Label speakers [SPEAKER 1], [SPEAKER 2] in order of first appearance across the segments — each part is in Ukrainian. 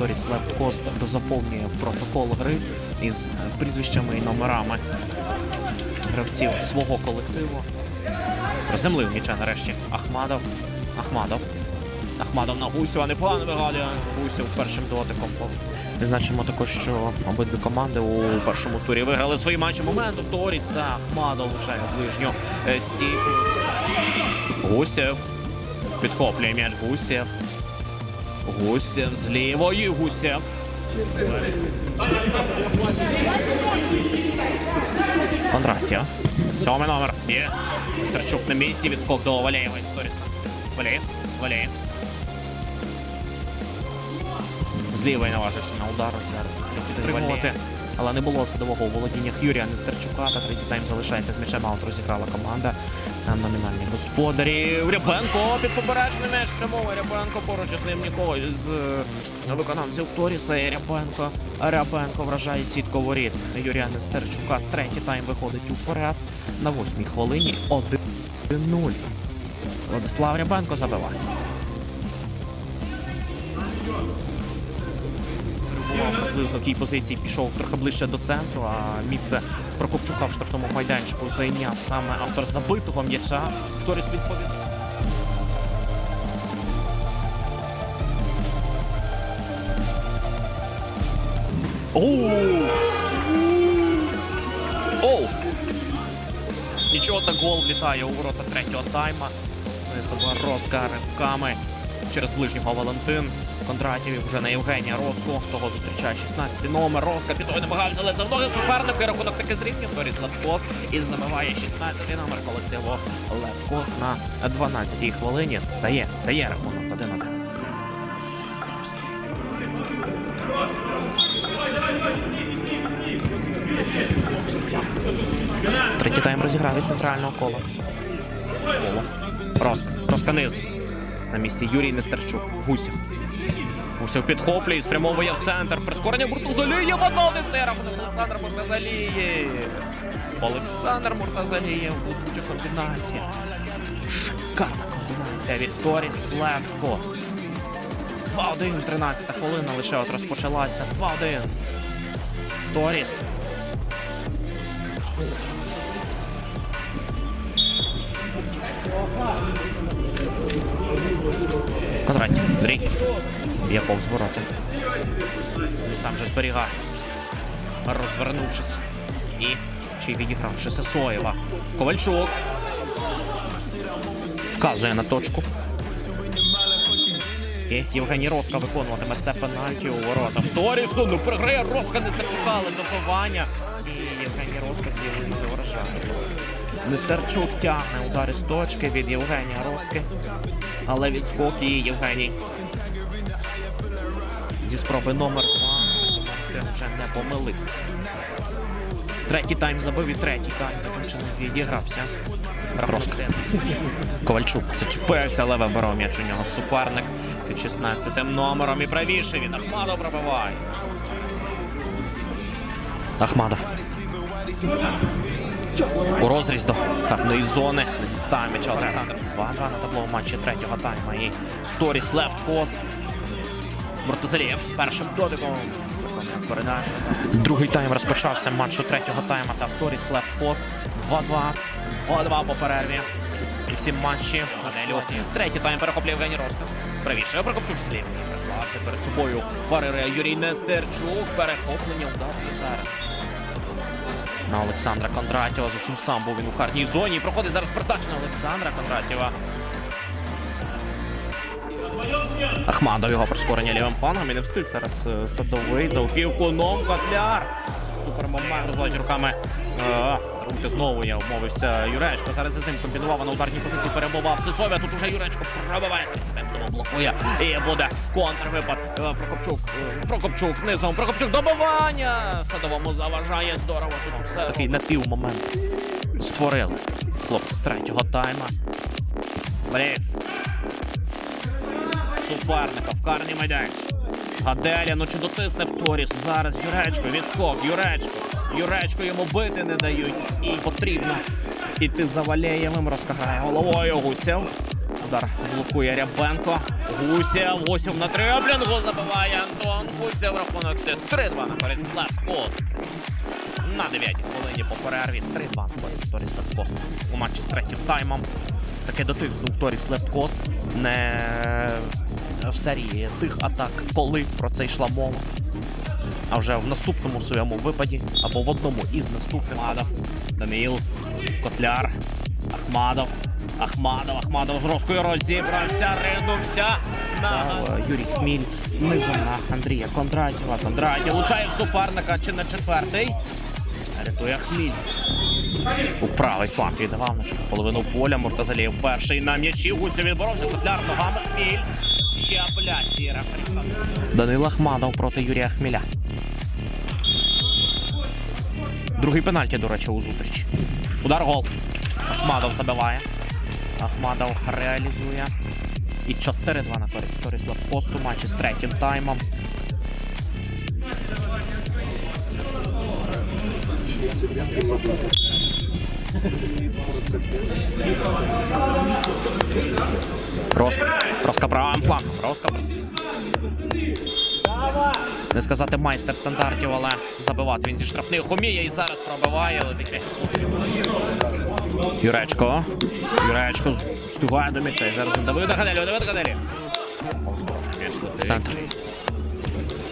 [SPEAKER 1] Торіс Левткост дозаповнює протокол гри із е, прізвищами і номерами гравців свого колективу. Приземлив м'яча нарешті Ахмадов. Ахмадов. Ахмадов на Гусєва непогано вигадує. Гусєв першим дотиком. Відзначимо також, що обидві команди у першому турі виграли свої матчі моменту. В Торіса Ахмадов влучає ближню е, стійку. Гусєв. Підхоплює м'яч Гусєв. Гусєв з лівої. Гусєв. Кондратів. Сьомий номер. Є. Старчук на місці. Відскок до Валєєва і Сторіса. Валєєв. Валєєв. З лівої наважився на удар. Зараз підтримувати. Але не було садового у володіннях Юрія Нестерчука. Та третій тайм залишається з м'ячем. Аут розіграла команда. Номінальні господарі. Рябенко під поперечний м'яч спрямовує Рябенко поруч із ним нікого з е, виконавців Торіса. І Рябенко. Рябенко вражає сітку воріт Юрія Нестерчука. Третій тайм виходить уперед на восьмій хвилині. 1-0. Владислав Рябенко забиває. Перебував приблизно в тій позиції, пішов трохи ближче до центру, а місце Прокопчука в штрафному майданчику зайняв саме автор забитого м'яча. Вторіс відповів. Оу! Оу! Нічого так гол влітає у ворота третього тайма. Заборозка ривками через ближнього Валентин. Кондратів вже на Євгенія Роску. Того зустрічає 16-й номер. Роска під той намагався, але це в ноги суперника. Рахунок таки зрівняв. Торіс Левкос і забиває 16-й номер колективу Левкос на 12-й хвилині. Стає, стає рахунок 1-1. Третій тайм розіграв із центрального кола. Роска. Роска низ. На місці Юрій Нестерчук. Гусів. Гусів підхоплює і спрямовує в центр. Прискорення Муртазалієв. 1-1 це рахунок Олександр Муртазалієв. Олександр Муртазалієв. Блискуча комбінація. Шикарна комбінація від Торіс Левкост. 2-1, 13 хвилина лише от розпочалася. 2-1. Торіс. Конрадь, Андрій. Повз ворота. Сам же зберігає. Розвернувшись. І чи відігравши Сесоєва. Ковальчук. Вказує на точку. І Євгеній Роска виконуватиме це пенальті у ворота. Торісу, ну програє Роска не стерчукали добивання. І Євгеній Роска з лівої ноги вражає. Нестерчук тягне удари з точки від Євгенія Роски. Але відскок і Євгеній. Зі спроби номер два. Ти вже не помилився. Третій тайм забив і третій тайм таким чином відігрався. Роска. Ковальчук зачепився, але виборов м'яч у нього суперник під 16 номером і правіше він Ахмадов пробиває. Ахмадов. У розріз до карної зони дістає Олександр. 2-2 на табло в матчі третього тайма. І в Торіс лефт пост. Муртазалієв першим дотиком. Другий тайм розпочався матчу третього тайма та в Торіс лефт пост. 2-2. 2-2 по перерві. Усі матчі. Манелю. Третій тайм перехоплює Євгеній Роска. Правіше. Прокопчук з лівої. Перед собою. Парирує Юрій Нестерчук. Перехоплення удар і зараз на Олександра Кондратєва. Зовсім сам був він у карній зоні. І проходить зараз передача на Олександра Кондратєва. Ахмадов його прискорення лівим флангом і не встиг зараз е, садовий за опівку. Ном Котляр. Супермомент розводить руками. Е, знову я обмовився Юречко. Зараз з ним комбінував на ударній позиції. Перебував Сисовя. Тут уже Юречко пробиває. Знову блокує. І буде контрвипад. Е, Прокопчук. е, Прокопчук низом. Прокопчук добивання. Садовому заважає. Здорово. Тут усе. Такий напів момент створили. Хлопці з третього тайма. Блін. Суперника в карній майданчик. Гаделя, ну чи дотисне в Торіс. Зараз Юречко, відскок, Юречко. Юречко йому бити не дають. І потрібно іти за Валєєвим. Розкагає головою Гусєв. Удар блокує Рябенко. Гусєв, Гусєв на триблінгу забиває Антон Гусєв. Рахунок стоїть 3-2 на користь Левкост. На 9 хвилині по перерві 3-2 на користь Торіс Левкост. У матчі з третім таймом. Таке дотиснув Торіс Левкост. Не в серії тих атак, коли про це йшла мова. А вже в наступному своєму випаді або в одному із наступних. Ахмадов, Даниїл, Котляр, Ахмадов, Ахмадов, Ахмадов з жорсткою розібрався, ринувся на Юрій Хміль. Низом на Андрія Кондратєва. Кондратєв влучає в суперника чи на четвертий. Рятує Хміль. У правий фланг віддавав на чужу половину поля. Муртазалієв перший на м'ячі. Гуцю відборовся. Котляр ногами Хміль. Ще апеляції рефері. Данила Ахмадов проти Юрія Хміля. Другий пенальті, до речі, у зустрічі. Удар гол. Ахмадов забиває. Ахмадов реалізує. І 4-2 на користь Торіс Лавпосту в матчі з третім таймом. Роска. Роска правим флангом. Роска. Не сказати майстер стандартів, але забивати він зі штрафних уміє і зараз пробиває, летить м'яч. Юречко. Юречко встигає до м'яча. І зараз не Давида Гаделі, Давида Гаделі. Центр.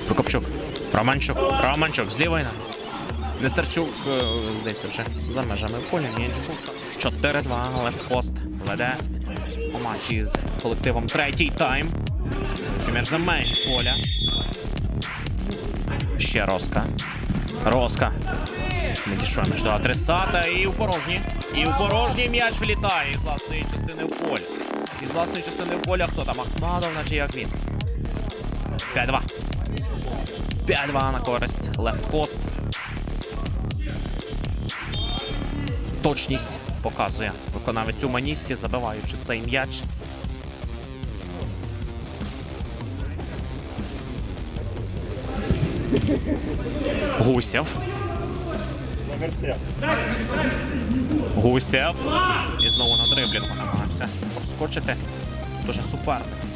[SPEAKER 1] Прокопчук. Романчук. Романчук з лівої ноги. Нестерчук, е, здається, вже за межами поля. М'яч 4-2. Лефтпост веде у матчі з колективом третій тайм. Що м'яч за межі поля. Ще Роска. Роска. Не дійшов між до адресата і у порожній. І у порожній м'яч влітає із власної частини в полі. Із власної частини в поля хто там? Ахмадов, наче як він. 5-2. 5-2 на користь лефткост. Точність показує виконавець у маністі, забиваючи цей м'яч. Гусєв. Гусєв. І знову на дриблінгу намагався проскочити. Дуже суперник.